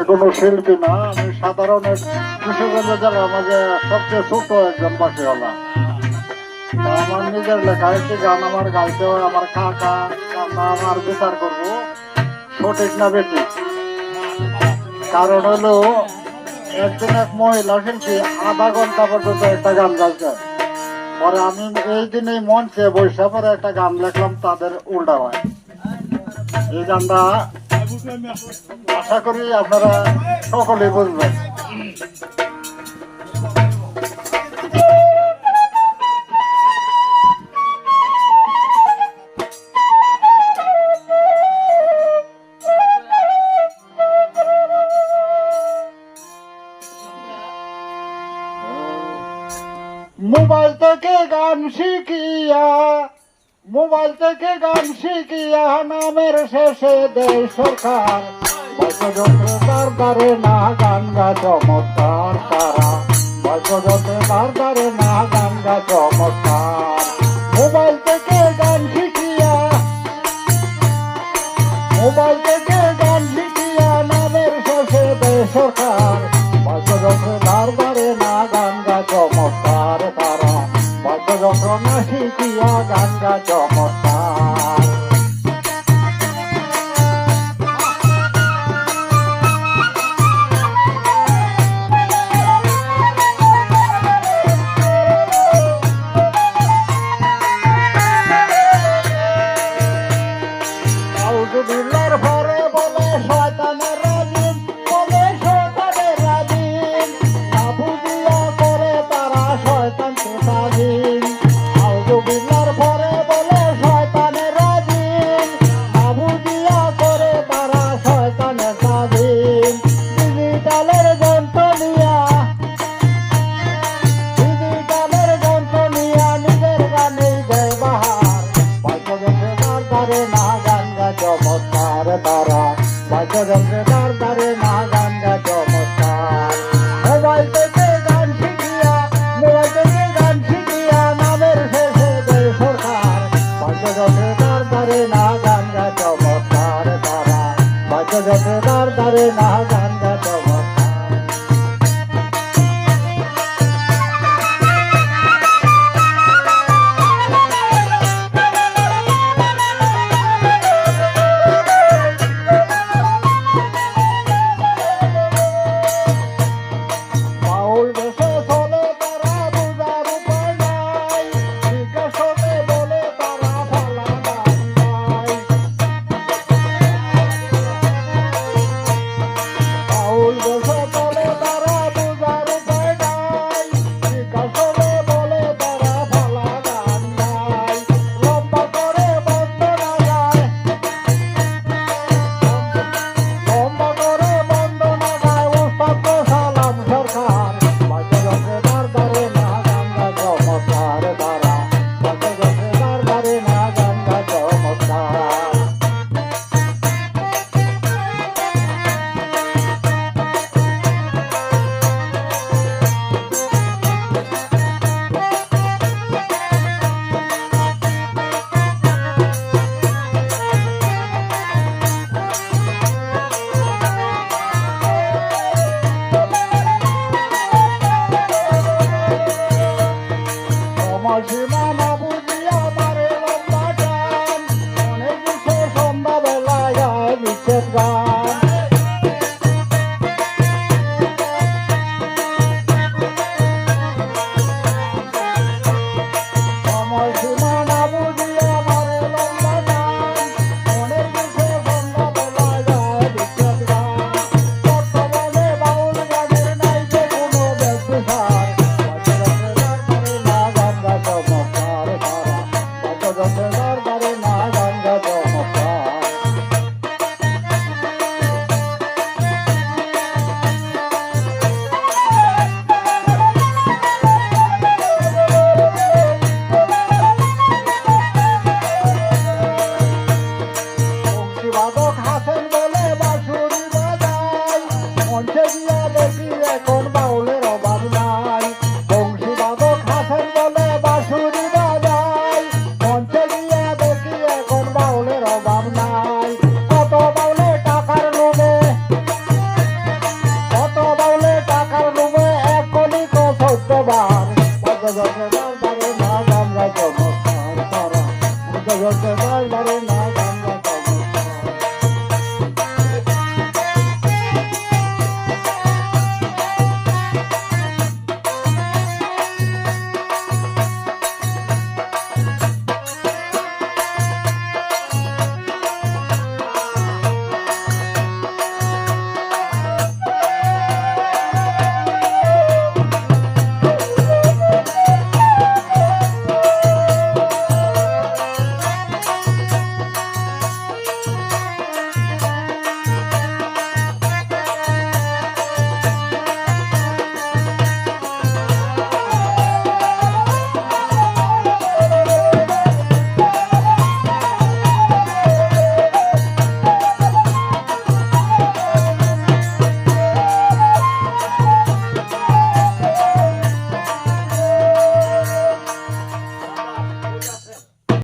এগুলো কোনো শিল্পী না, আমি সাধারণ কৃষকের যারা মাঝে সবচেয়ে ছোট একজন বাসিওয়ালা। আমার নিজের লেখা, একটি গান আমার গাইতে হয়, আমার কাকা কাকা আমার বিচার করব। সঠিক না বেটি কারণ হলো, একজন এক মহিলা শিল্পী আধা ঘণ্টা পর্যন্ত একটা গান গাইছে। পরে আমি এই দিনেই মঞ্চে বৈশা পরে একটা গান লেখলাম, তাদের উল্টা হয়। এই গানটা আশা করি আপনারা সকলে বুঝবেন। মোবাইল থেকে গান শিখিয়া মোবাইল থেকে গান শিখি নামের শেষে দেয় সরকার। বারবারে না গান গা চমৎকার তারা। বারবারে না গান গা চমৎকার। কনহি দিয়া গঙ্গা চমৎকার তারে না গান Rajma.